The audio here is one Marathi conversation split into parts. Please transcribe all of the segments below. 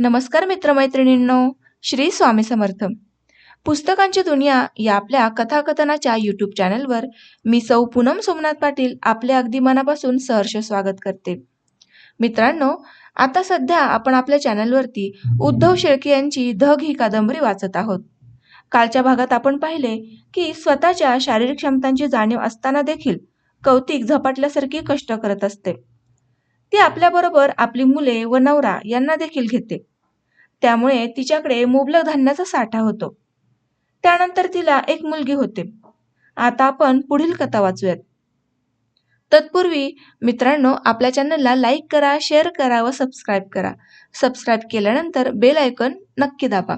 नमस्कार मित्रमैत्रिणींनो श्री स्वामी समर्थ. पुस्तकांची दुनिया या आपल्या कथाकथनाच्या यूट्यूब चॅनलवर मी सौ पूनम सोमनाथ पाटील आपले अगदी मनापासून सहर्ष स्वागत करते. मित्रांनो आता सध्या आपण आपल्या चॅनलवरती उद्धव शेळके यांची धग ही कादंबरी वाचत आहोत. कालच्या भागात आपण पाहिले की स्वतःच्या शारीरिक क्षमतांची जाणीव असताना देखील कौतिक झपाटल्यासारखी कष्ट करत असते. ती आपल्याबरोबर आपली मुले व नवरा यांना देखील घेते. त्यामुळे तिच्याकडे मुबलक धान्याचा साठा होतो. त्यानंतर तिला एक मुलगी होते. आता आपण पुढील कथा वाचूयात. तत्पूर्वी मित्रांनो आपल्या चॅनलला लाईक करा शेअर करा व सबस्क्राईब करा. सबस्क्राईब केल्यानंतर बेल आयकन नक्की दाबा.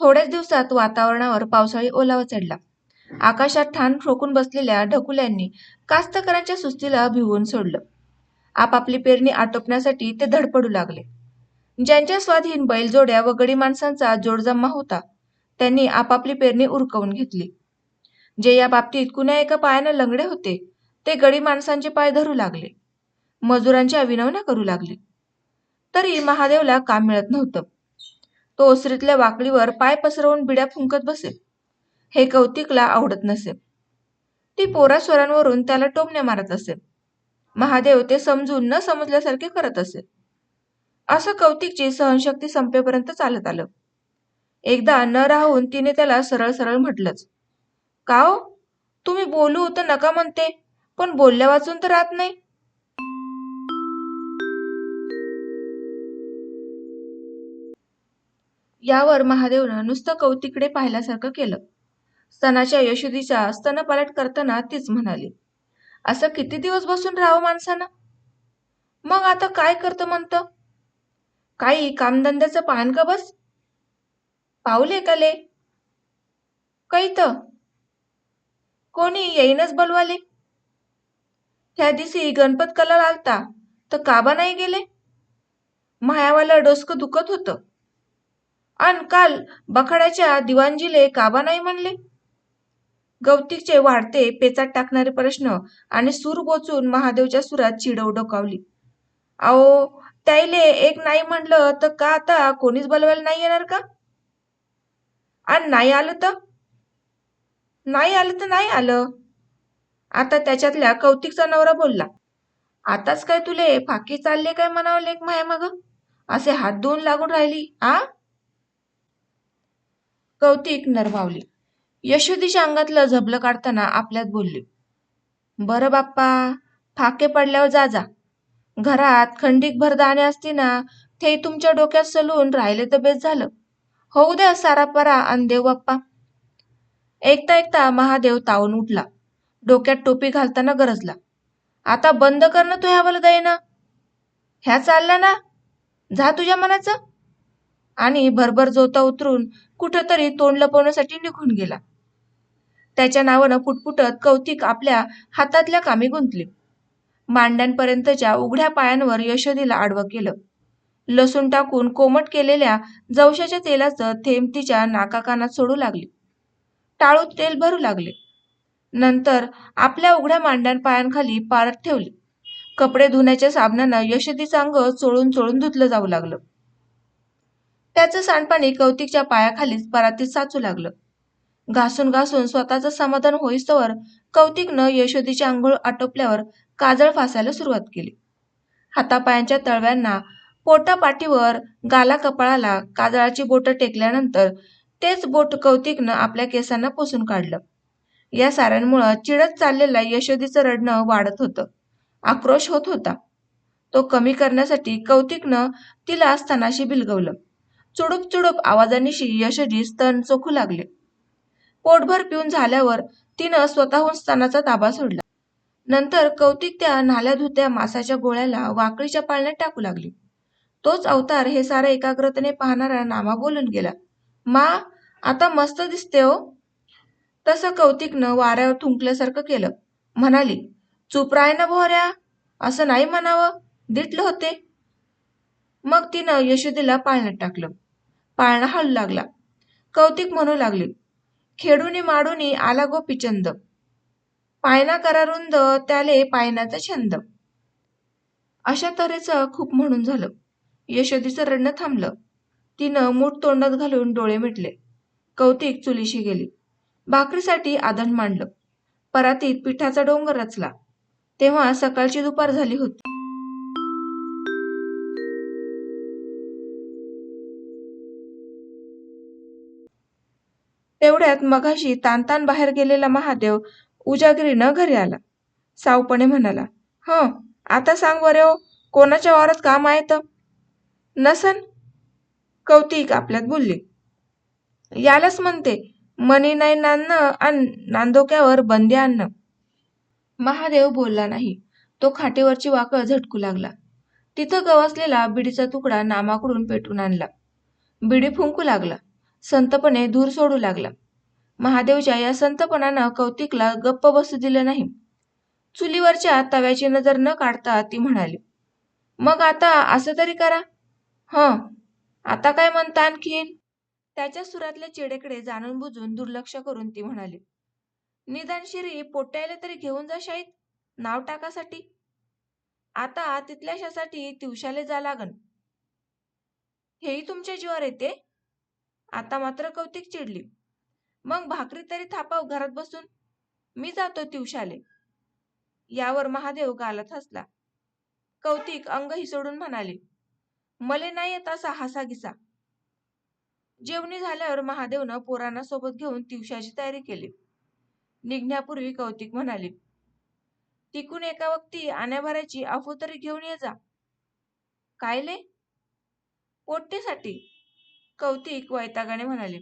थोड्याच दिवसात वातावरणावर पावसाळी ओलावा चढला. आकाशात ठाण ठोकून बसलेल्या ढकुल्यांनी कास्तकरांच्या सुस्तीला भिवून सोडलं. आपापली पेरणी आटोपण्यासाठी ते धडपडू लागले. ज्यांच्या स्वाधीन बैलजोड्या व गडी माणसांचा जोडजम्मा होता त्यांनी आपापली पेरणी उरकवून घेतली. जे या बाबतीत कुण्या एका पायानं लंगडे होते ते गडी माणसांचे पाय धरू लागले. मजुरांच्या विनवण्या करू लागले. तरी महादेवला काम मिळत नव्हतं. तो ओसरीतल्या वाकळीवर पाय पसरवून बिड्या फुंकत बसे हे कौतिकला आवडत नसे. ती पोरा स्वरांवरून त्याला टोमण्या मारत असे. महादेव ते समजून न समजल्यासारखे करत असे. असं कौतिकची सहनशक्ती संपेपर्यंत चालत आलं. एकदा न राहून तिने त्याला सरळ सरळ म्हटलंच का हो? तुम्ही बोलू तर नका म्हणते पण बोलल्या वाचून तर राहत नाही. यावर महादेवनं नुसतं कौतिकडे पाहिल्यासारखं केलं. स्तनाच्या यशोदीचा स्तनपालट करताना तीच म्हणाली असं किती दिवस बसून राहावं माणसानं? मग आता काय करतं म्हणतं? काही कामधंद्याचं पाहन का बस? पाऊले काले कैत कोणी येईनच बोलवाले. त्या दिवशी गणपत कला आलता तर काबा नाही गेले? मायावाला डोसकं दुखत होतं. अन काल बखाड्याच्या दिवाणजीले काबा नाही म्हणले? गौतिकचे वाढते पेचात टाकणारे प्रश्न आणि सूर बोचून महादेवच्या सुरात चिडव डोकावली. अहो त्याईले एक नाही म्हणलं तर का आता कोणीच बोलवायला नाही येणार का? आणि नाही आलं तर? नाही आलं तर नाही आलं. आता त्याच्यातल्या कौतिकचा नवरा बोलला आताच काय तुले फाकी चालले काय म्हणावं लेख माया मग असे हात धुवून लागून राहिली आ? कौतिक नरभावली यशोदीच्या अंगातलं झबलं काढताना आपल्यात बोलली बरं बाप्पा फाके पडल्यावर जा जा. घरात खंडीक भर दाणे असती ना ते तुमच्या डोक्यात सलून राहिले तर बेस झालं. होऊ द्या सारा परा आणि देव बाप्पा. ऐकता ऐकता महादेव तावून उठला डोक्यात टोपी घालताना गरजला आता बंद करणं तू ह्यावाला ना ह्या चालला ना. जा तुझ्या मनाचं. आणि भरभर जोता उतरून कुठंतरी तोंड लपवण्यासाठी निघून गेला. त्याच्या नावानं पुटपुटत कौतिक आपल्या हातातल्या कामी गुंतली. मांड्यांपर्यंतच्या उघड्या पायांवर यशोदीला आडवं केलं. लसूण टाकून कोमट केलेल्या जवशाच्या तेलाचं थेंब तिच्या नाकाकानात सोडू लागली. टाळूत तेल भरू लागले. नंतर आपल्या उघड्या मांड्यांपायांखाली पारत ठेवली. कपडे धुण्याच्या साबणानं यशोदीचं अंग चोळून चोळून धुतलं जाऊ लागलं. त्याचं सांडपाणी कौतिकच्या पायाखालीच परातीत साचू लागलं. घासून घासून स्वतःचं समाधान होईस्तवर कौतिकनं यशोदीची आंघोळ आटोपल्यावर काजळ फासायला सुरुवात केली. हातापायांच्या तळव्यांना पोटापाठीवर गाला कपाळाला काजळाची बोटं टेकल्यानंतर तेच बोट कौतिकनं आपल्या केसांना पुसून काढलं. या साऱ्यांमुळं चिडत चाललेल्या यशोदीचं रडणं वाढत होतं. आक्रोश होत होता. तो कमी करण्यासाठी कौतिकनं तिला स्तनाशी बिलगवलं. चुडूप चुडूप आवाजानिशी यशोदी स्तन चोखू लागले. पोटभर पिऊन झाल्यावर तिनं स्वतःहून स्तनाचा ताबा सोडला. नंतर कौतिक त्या नाल्या धुत्या मासाच्या गोळ्याला वाकळीच्या पाळण्यात टाकू लागली. तोच अवतार हे सारा एकाग्रतेने पाहणारा नामा बोलून गेला. मा आता मस्त दिसते हो. तसं कौतिकनं वाऱ्यावर थुंकल्यासारखं केलं. म्हणाली चुप राय ना भोऱ्या असं नाही म्हणावं दिटलं होते. मग तिनं यशोदीला पाळण्यात टाकलं. पाळणा हळू लागला. कौतिक म्हणू लागली खेडूनी माडूनी आला गोपीचंद पायना करारुंद त्याले पायनाचा छंद. अशा तऱ्हेचं खूप म्हणून झालं. यशोदीचं रडणं थांबलं. तिनं मूठ तोंडात घालून डोळे मिटले. कौतिक चुलीशी गेली. भाकरीसाठी आदन मांडलं. परातीत पिठाचा डोंगर रचला. तेव्हा सकाळची दुपार झाली होती. तेवढ्यात मगाशी तानतान बाहेर गेलेला महादेव उजागिरीनं घरी आला. सावपणे म्हणाला हं आता सांग बरे हो कोणाच्या वारात काम आहे तर नसन कौतिक आपल्यात बोलली. यालाच म्हणते मनी नाही नांदणं आणि नांदोक्यावर बंदी आणणं महादेव बोलला नाही. तो खाटेवरची वाकळ झटकू लागला. तिथं गवसलेला बिडीचा तुकडा नामाकडून पेटून आणला. बिडी फुंकू लागला. संतपणे धूर सोडू लागला. महादेवच्या या संतपणानं कौतिकला गप्प बसू दिलं नाही. चुलीवरच्या तव्याची नजर न काढता ती म्हणाली मग आता असं तरी करा. हं आता काय म्हणता आणखीन? त्याच्या सुरातल्या चिडेकडे जाणून बुजून दुर्लक्ष करून ती म्हणाली निदान शिरी पोट्यायला तरी घेऊन जा शाहीत नाव टाकासाठी. आता तिथल्याशासाठी तिवशाले जा लागन. हेही तुमच्या जीवावर येते? आता मात्र कौतिक चिडली. मग भाकरी तरी थापाव घरात बसून. मी जातो तिवशाले. यावर महादेव गालात हसला. कौतिक अंग हिसोडून म्हणाले मले नाही येत असा हसा घिसा जेवणी झाल्यावर महादेवनं पोरांना सोबत घेऊन तिवशाची तयारी केली. निघण्यापूर्वी कौतिक म्हणाले तिकून एका वक्ती आण्याभराची अफू तरी घेऊन ये जा. कायले पोट्टीसाठी. कौतिक वैतागाने म्हणाले.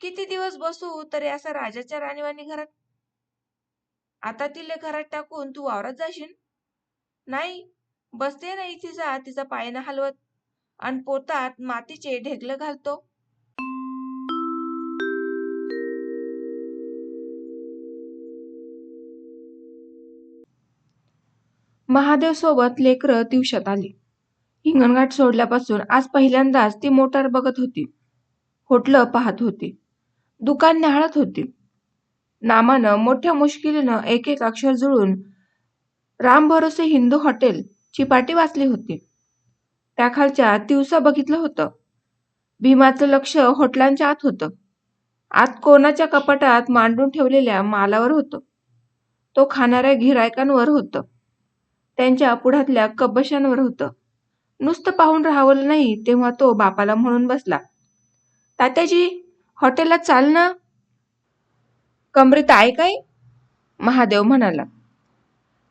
किती दिवस बसू तरी असा राजाच्या राणीवाणी घरात? आता तिले घरात टाकून तू वावरात जाशील? नाही बसते नाही तिचा तिचा पायनं हलवत. आणि पोतात मातीचे ढेकलं घालतो. महादेव सोबत लेकरं दिवशात आली. हिंगणघाट सोडल्यापासून आज पहिल्यांदाच ती मोटार बघत होती. होटलं पाहत होती. दुकान न्याहाळत होती. नामानं मोठ्या मुश्किलीनं एक एक अक्षर जुळून राम भरोसे हिंदू हॉटेल ची पाटी वाचली होती. त्याखालच्या दिवसा बघितलं होतं. भीमाचं लक्ष हॉटलांच्या आत होतं. आत कोणाच्या कपाटात मांडून ठेवलेल्या मालावर होतं. तो खाणाऱ्या गिरायकांवर होतं. त्यांच्या पुढातल्या कबशांवर होतं. नुसतं पाहून राहावलं नाही तेव्हा तो बापाला म्हणून बसला. तात्याजी हॉटेलला चाल ना. कमरेत आहे काय? महादेव म्हणाला.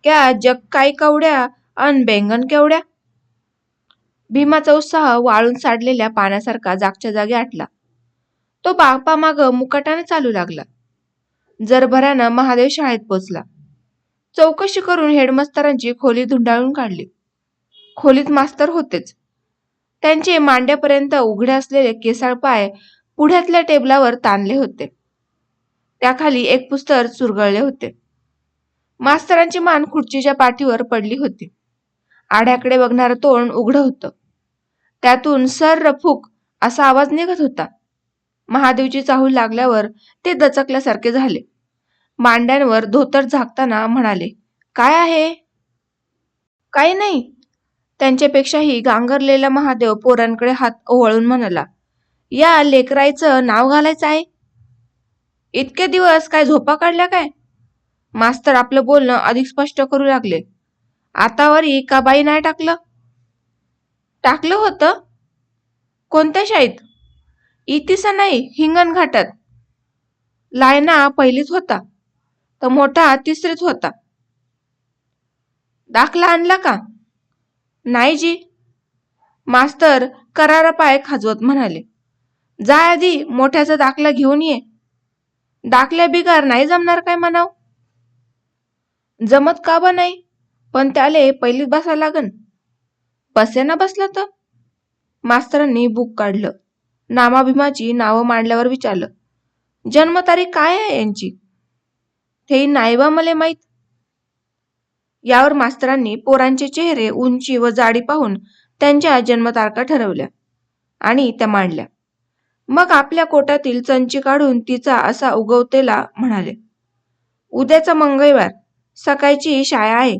क्या जग काय कवड्या अन बेंगन केवड्या? भीमाचा उत्साह वाळून साडलेल्या पाण्यासारखा जागच्या जागी आटला. तो बापा माग मुकाटाने चालू लागला. जरभरानं महादेव शाळेत पोचला. चौकशी करून हेडमास्तरांची खोली धुंडाळून काढली. खोलीत मास्तर होतेच. त्यांचे मांड्यापर्यंत उघडे असलेले केसाळ पाय पुढ्यातल्या टेबलावर ताणले होते. त्याखाली एक पुस्तक चुरगळले होते. मास्तरांची मान खुर्चीच्या पाठीवर पडली होती. आड्याकडे बघणारं तोंड उघडं होतं. त्यातून सर रफूक असा आवाज निघत होता. महादेवची चाहूल लागल्यावर ते दचकल्यासारखे झाले. मांड्यांवर धोतर झाकताना म्हणाले काय आहे? काही नाही. त्यांच्यापेक्षाही गांगरलेला महादेव पोरांकडे हात ओवळून म्हणाला या लेकरायचं नाव घालायचं आहे? इतके दिवस काय झोपा काढल्या काय? मास्तर आपलं बोलणं अधिक स्पष्ट करू लागले आतावरी का बाई नाही टाकलं. टाकलं होतं? कोणत्या शाळेत? इतिसा नाही हिंगण घाटात. लायना पहिलीच होता तर मोठा तिसरीच होता. दाखला आणला का? नाही जी मास्तर करारा पाय खाजवत म्हणाले जा आधी मोठ्याचा दाखला घेऊन ये. दाखल्या बिगार नाही जमणार काय म्हणाव जमत का बा नाही? पण त्याले पहिलीच बसा लागन. बसे ना बसला तर. मास्तरांनी बुक काढलं. नामाभिमाची नावं मांडल्यावर विचारलं जन्मतारीख काय आहे यांची? ते नाही बा मला माहीत. यावर मास्तरांनी पोरांचे चेहरे उंची व जाडी पाहून त्यांच्या जन्मतारखा ठरवल्या आणि त्या मांडल्या. मग आपल्या कोटातील चंची काढून तिचा असा उगवतेला म्हणाले उद्याचा मंगळवार सकाळची शाळा आहे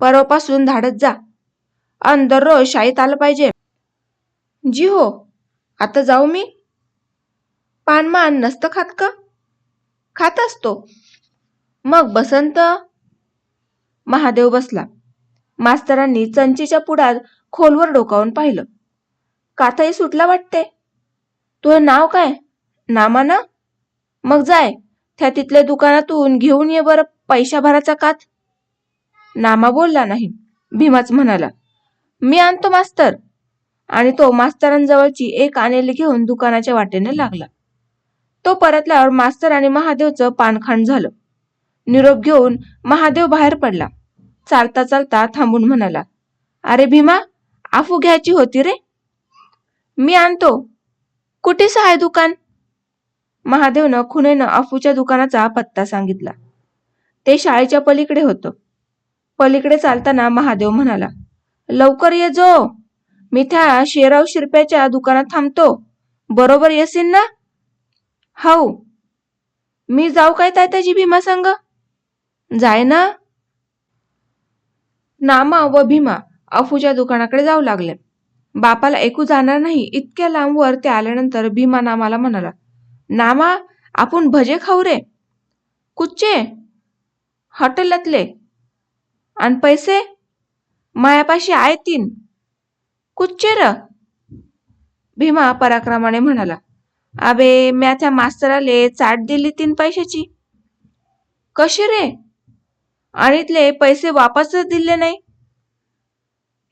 परवापासून धाडत जा. अन दररोज शाळेत आलं पाहिजे. जी हो आता जाऊ मी? पानमान नसतं खात का? खात असतो. मग बसंत महादेव बसला. मास्तरांनी चंचीच्या पुढात खोलवर डोकावून पाहिलं. काथाही सुटला वाटते. तुझं नाव काय? नामा ना मग जाय. त्या तिथल्या दुकानातून घेऊन ये बरं पैशा भराचा कात. नामा बोलला नाही. भीमाच म्हणाला मी आणतो मास्तर. आणि तो मास्तरांजवळची एक आणेली घेऊन दुकानाच्या वाटेने लागला. तो परतल्यावर मास्तर आणि महादेवचं पानखाण झालं. निरोप घेऊन महादेव बाहेर पडला. चालता चालता थांबून म्हणाला अरे भीमा आफू घ्यायची होती रे. मी आणतो. कुठेच आहे दुकान? महादेवनं खुनेनं अफूच्या दुकानाचा पत्ता सांगितला. ते शाळेच्या पलीकडे होतं. पलीकडे चालताना महादेव म्हणाला लवकर ये जो. मी त्या शेराव शिरप्याच्या दुकानात थांबतो. बरोबर येसीन ना? हो मी जाऊ काय तात्याची भीमा संग? जाय ना. नामा व भीमा अफूच्या दुकानाकडे जाऊ लागले. बापाला ऐकू जाणार नाही इतक्या लांबवर ते आल्यानंतर भीमा नामाला म्हणाला नामा आपण भजे खाऊ रे. कुच्चे हॉटेलातले. आणि पैसे? मायापाशी आहे तीन. कुच्चे र? भीमा पराक्रमाने म्हणाला अबे म्या त्या मास्तराले चाट दिली तीन पैशाची. कशी रे? आणि इथले पैसे वापसच दिले नाही.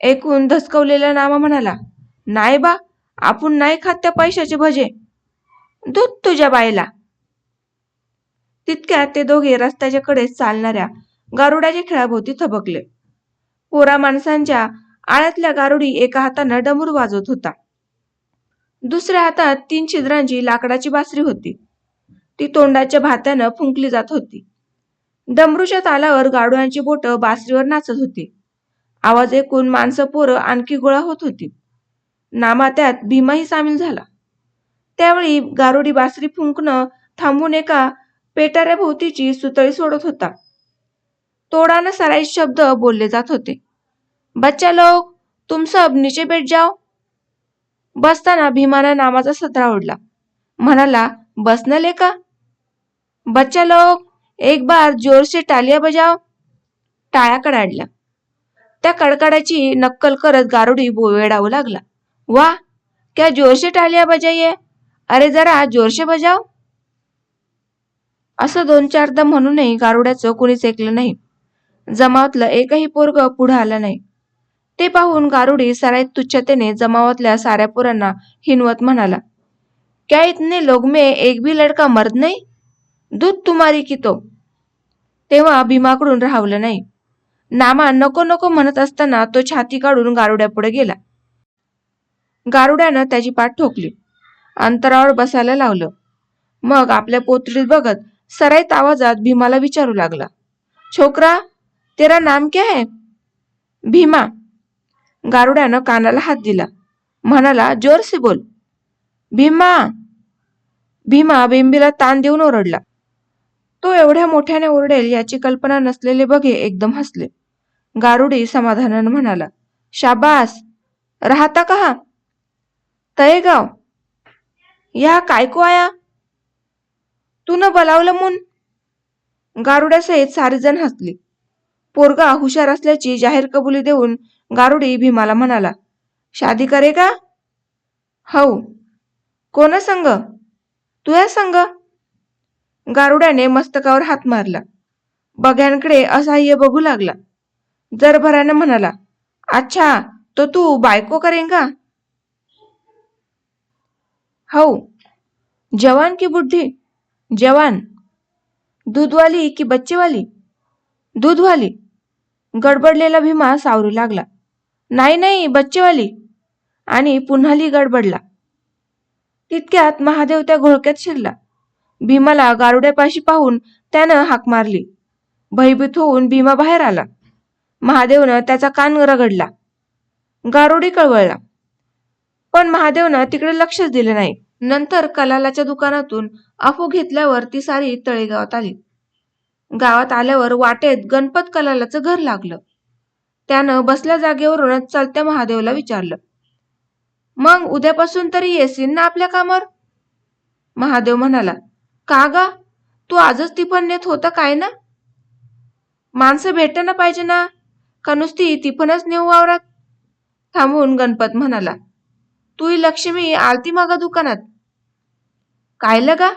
एकूण धसकवलेला नामा म्हणाला नाही बा आपण नाही खात त्या पैशाचे भजे. दूध तुझ्या बाईला. तितक्यात ते दोघे रस्त्याच्या कडे चालणाऱ्या गारुड्याच्या खेळाभोवती थबकले. पोरा माणसांच्या आळ्यातल्या गारुडी एका हातानं डमरू वाजवत होता. दुसऱ्या हातात तीन छिद्रांची लाकडाची बासरी होती. ती तोंडाच्या भात्यानं फुंकली जात होती. डमरूच्या तालावर गाडुयांची बोटं बासरीवर नाचत होती. आवाज ऐकून माणसं पोरं आणखी गोळा होत होती. नामा त्यात भीमाही सामील झाला. त्यावेळी गारुडी बासरी फुंकणं थांबून एका पेटाऱ्या भोवतीची सुतळी सोडत होता. तोडानं सराई शब्द बोलले जात होते. बच्चा लोक तुम सब नीचे बैठ जाओ. बसताना भीमानं नामाचा सत्र ओढला. म्हणाला बसनले का बच्चा लोक एक बार जोर से टालिया बजाव टाळ्या कडाडल्या त्या कडकडाची नक्कल करत गारुडी बोवेडावू लागला. वा क्या जोर टालिया बजाइये अरे जरा जोरशे बजाव. असं दोन चारदा म्हणूनही गारुड्याचं कुणीच ऐकलं नाही. जमावातलं एकही पोरग पुढे आलं नाही. ते पाहून गारुडी सराईत तुच्छतेने जमावातल्या साऱ्या पोरांना हिनवत म्हणाला क्या इतने लोग में एक भी लड़का मर्द नाही? दूध तुम्हारी की तो. तेव्हा भीमाकडून राहवलं नाही. नामा नको नको म्हणत असताना तो छाती काढून गारुड्यापुढे गेला. गारुड्यानं त्याची पाठ ठोकली. अंतरावर बसायला लावलं. मग आपल्या पोतडीत बघत सराईत आवाजात भीमाला विचारू लागला. छोकरा तेरा नाम क्या है? भीमा. गारुड्यानं कानाला हात दिला. म्हणाला जोर से बोल. भीमा. भीमा बिंबीला ताण देऊन ओरडला. तो एवढ्या मोठ्याने ओरडेल याची कल्पना नसलेले बघे एकदम हसले. गारुडी समाधानानं म्हणाला शाबास! राहता कहा? तयेगाव या कायको आया? तू न बोलावलं मुन? गारुड्यासहित सारेजण हसली. पोरगा हुशार असल्याची जाहीर कबुली देऊन गारुडी भीमाला म्हणाला शादी करे का? हो. कोण संग? तुया संग? गारुड्याने मस्तकावर हात मारला. बघ्यांकडे असह्य बघू लागला. जरभराने म्हणाला अच्छा तो तू बायको करेन का? हो. जवान की बुद्धी जवान. दूधवाली की बच्चेवाली? दूधवाली. गडबडलेला भीमा सावरू लागला. नाही नाही बच्चेवाली. आणि पुन्हाली गडबडला. तितक्यात महादेव त्या घोळक्यात शिरला. भीमाला गारुड्यापाशी पाहून त्यानं हाक मारली. भयभीत होऊन भीमा बाहेर आला. महादेवनं त्याचा कान रगडला. गारुडी कळवळला. पण महादेवनं तिकडे लक्षच दिले नाही. नंतर कलालाच्या दुकानातून अफू घेतल्यावर ती सारी तळेगावात आली. गावात आल्यावर वाटेत गणपत कलालाचं घर लागलं. त्यानं बसल्या जागेवरूनच चालत्या महादेवला विचारलं मग उद्यापासून तरी येशील ना आपल्या कामावर? महादेव म्हणाला का गा? तू आजच ती पण नेत होता काय ना? माणसं भेटना पाहिजे ना. का नुसती तिफनच नेऊ वावरात? थांबून गणपत म्हणाला. तू ही लक्ष्मी आलती मागा दुकानात. काय लगा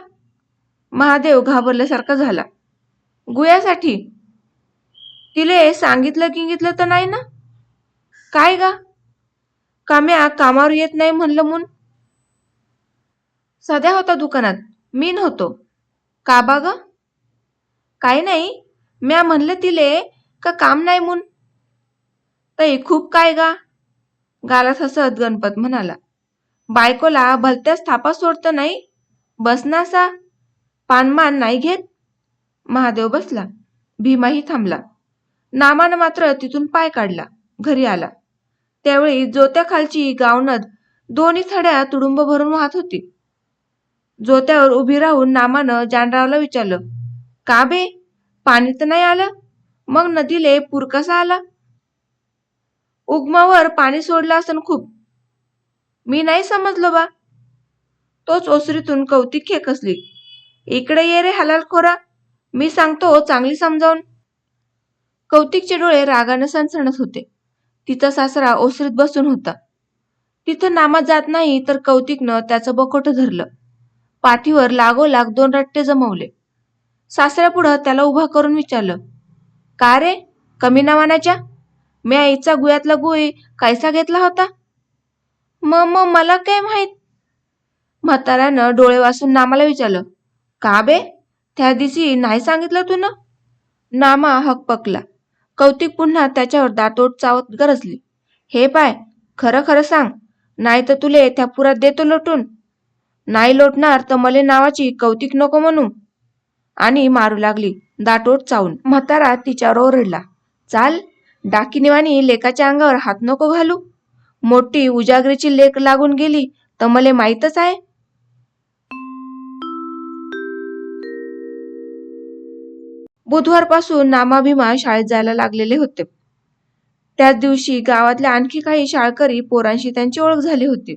महादेव घाबरल्यासारखा झाला. गुयासाठी तिले सांगितलं किंगितलं तर नाही ना? काय गा? काम्या कामावर येत नाही म्हणलं म्हणून सध्या होता दुकानात. मी नव्हतो का बा ग काय नाही. म्या म्हणलं तिले का काम नाही म्हणून तई खूप काय गा? गालात हसत गणपत म्हणाला. बायकोला भलत्याच थापा सोडतं नाही. बसनासा पानमान नाही घेत. महादेव बसला. भीमाही थांबला. नामानं मात्र तिथून पाय काढला. घरी आला. त्यावेळी जोत्याखालची गावनद दोन्ही थड्या तुडुंब भरून वाहत होती. जोत्यावर उभी राहून नामानं जानरावला विचारलं का बे? पाणी तर नाही आलं? मग नदीले पूर कसा आला? उगमावर पाणी सोडलं असन खूप. मी नाही समजलो बा. तोच ओसरीतून कौतिक खेकसली इकडे ये रे हलाल खोरा मी सांगतो चांगली समजावून. कौतिकचे डोळे रागानं सणसणत होते. तिचा सासरा ओसरीत बसून होता. तिथं नामात जात नाही तर कौतिकनं त्याचं बकोट धरलं. पाठीवर लागोलाग दोन रट्टे जमवले. सासऱ्यापुढं त्याला उभा करून विचारलं का रे? कमी नावानाच्या मी आईचा गुयातला गुई कायसा घेतला होता? मग मग मला काय माहीत? म्हाताऱ्यानं डोळे वासून नामाला विचारलं का बे? त्या दिवशी नाही सांगितलं तू नामा नामा हकपकला कौतिक पुन्हा त्याच्यावर दातोट चावत गरजली. हे पाय खरं खरं सांग. नाही तर तुले त्या पुरात देतो लोटून. नाही लोटणार तर मले नावाची कौतिक नको म्हणू. आणि मारू लागली दाटोट चावून. म्हातारा तिच्यावर ओरडला चाल डाकिनीवाणी लेकाच्या अंगावर हात नको घालू. मोठी उजागरीची लेक लागून गेली तर मले माहीतच आहे. बुधवारपासून नामाभिमा शाळेत जायला लागलेले होते. त्याच दिवशी गावातल्या आणखी काही शाळकरी पोरांशी त्यांची ओळख झाली होती.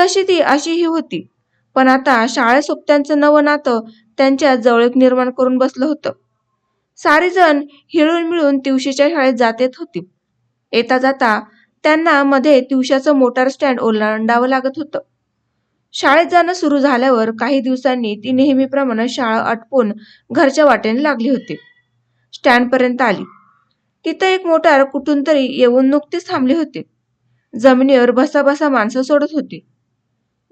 तशी ती अशीही होती. पण आता शाळे सोबत्यांचं नवं नातं त्यांच्या जवळीक निर्माण करून बसलं होतं. सारेजण हिळून मिळून तिवशीच्या शाळेत जात येत होती. येता जाता त्यांना मध्ये तिवशाचं मोटार स्टँड ओलांडावं लागत होतं. शाळेत जाणं सुरू झाल्यावर काही दिवसांनी ती नेहमीप्रमाणे शाळा आटपून घरच्या वाटेने लागली होती. स्टँडपर्यंत आली. तिथं एक मोटार कुठून तरी येऊन नुकतीच थांबली होती. जमिनीवर बसा माणसं सोडत होती.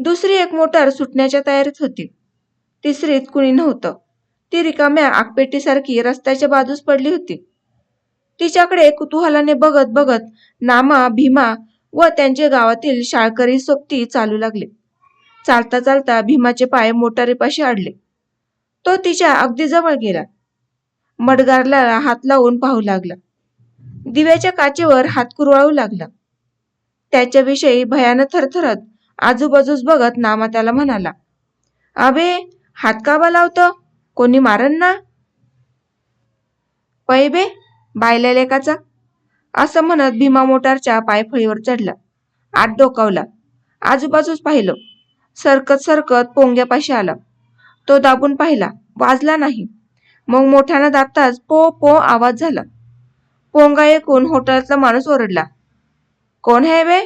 दुसरी एक मोटार सुटण्याच्या तयारीत होती. तिसरीत कुणी नव्हतं. ती रिकाम्या आगपेटीसारखी रस्त्याच्या बाजूस पडली होती. तिच्याकडे कुतूहलाने बघत बघत नामा भीमा व त्यांचे गावातील शाळकरी सोबती चालू लागले. चालता चालता भीमाचे पाय मोटारीपाशी अडले तो तिच्या अगदी जवळ गेला. मडगारला हात लावून पाहू लागला. दिव्याच्या काचेवर हात कुरवाळू लागला. त्याच्याविषयी भयानं थरथरत आजूबाजूस बघत नामा त्याला म्हणाला अबे हात का बा लावतं कोणी मारन ना. पैबे बायल्या लेकाचा असं म्हणत भीमा मोटारच्या पायफळीवर चढला आत डोकावला. आजूबाजूस पाहिलं सरकत सरकत पोंग्यापाशी आला. तो दाबून पाहिला वाजला नाही. मग मोठ्यानं दाबताच पो पो आवाज झाला. पोंगा ऐकून हॉटेलातला माणूस ओरडला कोण है बे?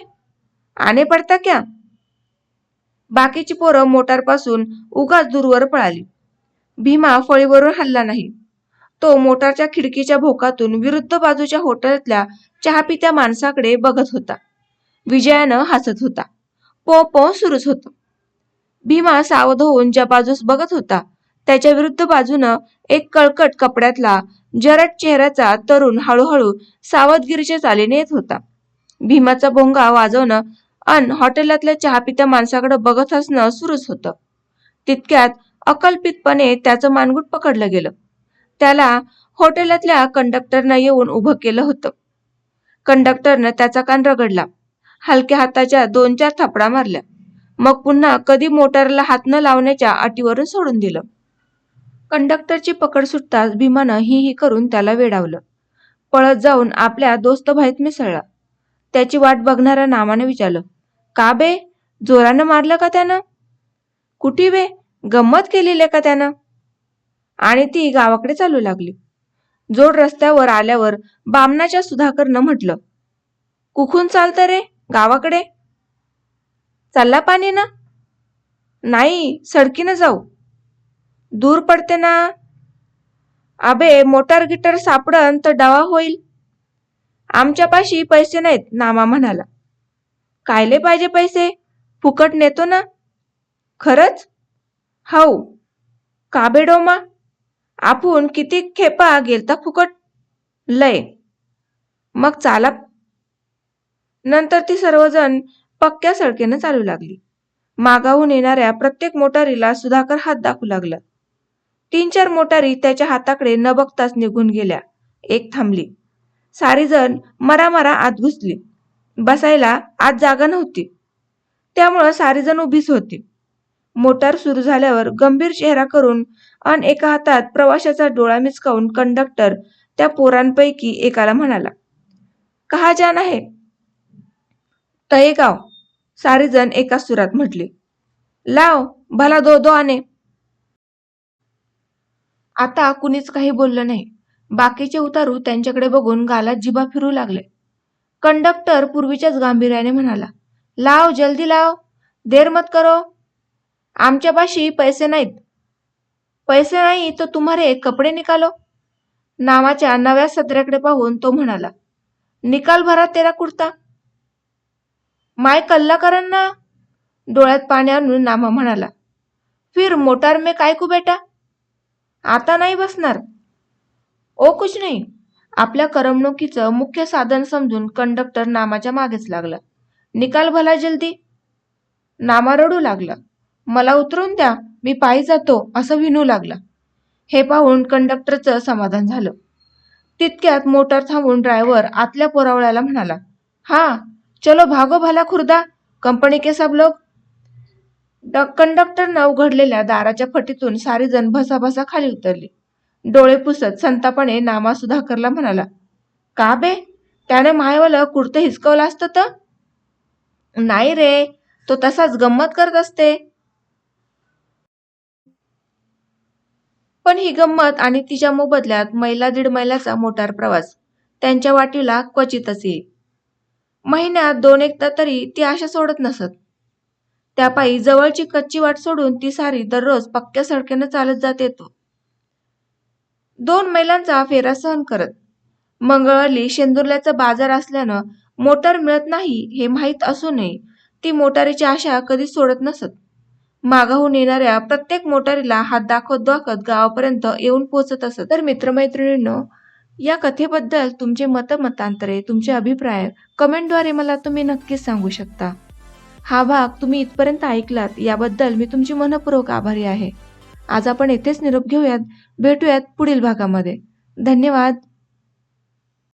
आणे पडता क्या? बाकीची पोरं मोटारपासून उगाच दूरवर पळाली. भीमा फळीवरून हल्ला नाही. तो मोटारच्या खिडकीच्या भोकातून विरुद्ध बाजूच्या हॉटेलातल्या चहा पित्या माणसाकडे बघत होता. विजयानं हसत होता. पो पो सुरूच होत. भीमा सावध होऊन ज्या बाजूस बघत होता त्याच्या विरुद्ध बाजूनं एक कळकट कपड्यातला जरट चेहऱ्याचा तरुण हळूहळू सावधगिरीच्या चालीने येत होता. भीमाचा भोंगा वाजवणं अन हॉटेलातल्या चहा पित्या माणसाकडे बघत असणं सुरूच होतं. तितक्यात अकल्पितपणे त्याचं मानगुट पकडलं गेलं. त्याला हॉटेलातल्या कंडक्टरनं येऊन उभं केलं होतं. कंडक्टरनं त्याचा कान रगडला. हलक्या हाताच्या दोन चार थापडा मारल्या. मग पुन्हा कधी मोटारला हात न लावण्याच्या अटीवरून सोडून दिलं. कंडक्टरची पकड सुटताच भीमानं ही ही करून त्याला वेडावलं. पळत जाऊन आपल्या दोस्त भाईत मिसळला. त्याची वाट बघणाऱ्या नामाने विचारलं का बे? जोरानं मारलं का त्यानं? कुठी बे? गंमत केलेली का त्यानं? आणि ती गावाकडे चालू लागली. जोड रस्त्यावर आल्यावर बामणाच्या सुधाकरनं म्हटलं कुखून चालतं रे? गावाकडे? चालला पाणी ना नाही सडकीनं जाऊ. दूर पडते ना? अबे मोटार गिटार सापडन तर डावा होईल. आमच्यापाशी पैसे नाहीत नामा म्हणाला. कायले पाहिजे पैसे? फुकट नेतो ना. खरंच? हाऊ. काबेडोमा आपण किती खेपा गेलता फुकट? लय. मग चाला. नंतर ती सर्वजण पक्क्या सडकेनं चालू लागली. मागाहून येणाऱ्या प्रत्येक मोटारीला सुधाकर हात दाखवू लागला. तीन चार मोटारी त्याच्या हाताकडे न बघताच निघून गेल्या. एक थांबली. सारीजण मरामरा आत घुसली. बसायला आत जागा नव्हती. त्यामुळं सारीजण उभीच होती. मोटार सुरू झाल्यावर गंभीर चेहरा करून अन एका हातात प्रवाशाचा डोळा मिचकावून कंडक्टर त्या पोरांपैकी एकाला म्हणाला कहा जान आहे तळेगाव सारीजण एका सुरात म्हटले. लाव भला दो दो आणे आता कुणीच काही बोललं नाही. बाकीचे उतारू त्यांच्याकडे बघून गालात जिभा फिरू लागले. कंडक्टर पूर्वीच्याच गांभीर्याने म्हणाला लाव जल्दी लाव. देर मत करो. आमच्यापाशी पैसे नाहीत. पैसे नाही तर तुम्हारे कपडे निकालो. नावाच्या नव्या सत्र्याकडे पाहून तो म्हणाला निकाल भरा तेरा कुर्ता. माय कल्ला करन ना डोळ्यात पाणी आणून नामा म्हणाला फिर मोटार मे काय कू बेटा? आता नाही बसणार. ओ कुछ नाही. आपल्या करमणुकीचं मुख्य साधन समजून कंडक्टर नामाच्या मागेच लागला. निकाल भला जल्दी? नामा रडू लागला. मला उतरून द्या मी पायी जातो असं विनू लागला. हे पाहून कंडक्टरचं समाधान झालं. तितक्यात मोटार थांबून ड्रायव्हर आतल्या पोरावळ्याला म्हणाला हा चलो भागो भला खुर्दा कंपनी के सब लोग. ड- कंडक्टरनं उघडलेल्या दाराच्या फटीतून सारी जण भसाभसा खाली उतरली. डोळे पुसत संतापणे नामा सुधाकरला म्हणाला का बे? त्याने मायवालं कुर्तं हिसकवलं असतं तर? नाही रे तो तसाच गंमत करत असते. पण ही गंमत आणि तिच्या मोबदल्यात मैला दीड मैलाचा मोटार प्रवास. त्यांच्या वाटीला क्वचितच येई महिन्यात दोन एकदा तरी ती आशा सोडत नसत. त्यापायी जवळची कच्ची वाट सोडून ती सारी दररोज पक्क्या सडकेनं चालत जात येतो. दोन मैलांचा फेरा सहन करत. मंगळवारी शेंदुर्ल्याचा बाजार असल्यानं मोटार मिळत नाही हे माहीत असूनही ती मोटारीची आशा कधी सोडत नसत. मागाहून येणाऱ्या प्रत्येक मोटारीला हात दाखवत दाखवत गावापर्यंत येऊन पोहोचत असत. तर मित्रमैत्रिणींनो या कथेबद्दल तुमचे मतमतांतरे तुमचे अभिप्राय कमेंटद्वारे मला तुम्ही नक्कीच सांगू शकता. हा भाग तुम्ही इथपर्यंत ऐकलात याबद्दल मी तुमची मनपूर्वक आभारी आहे. आज आपण येथेच निरोप घेऊयात. भेटूयात पुढील भागामध्ये. धन्यवाद.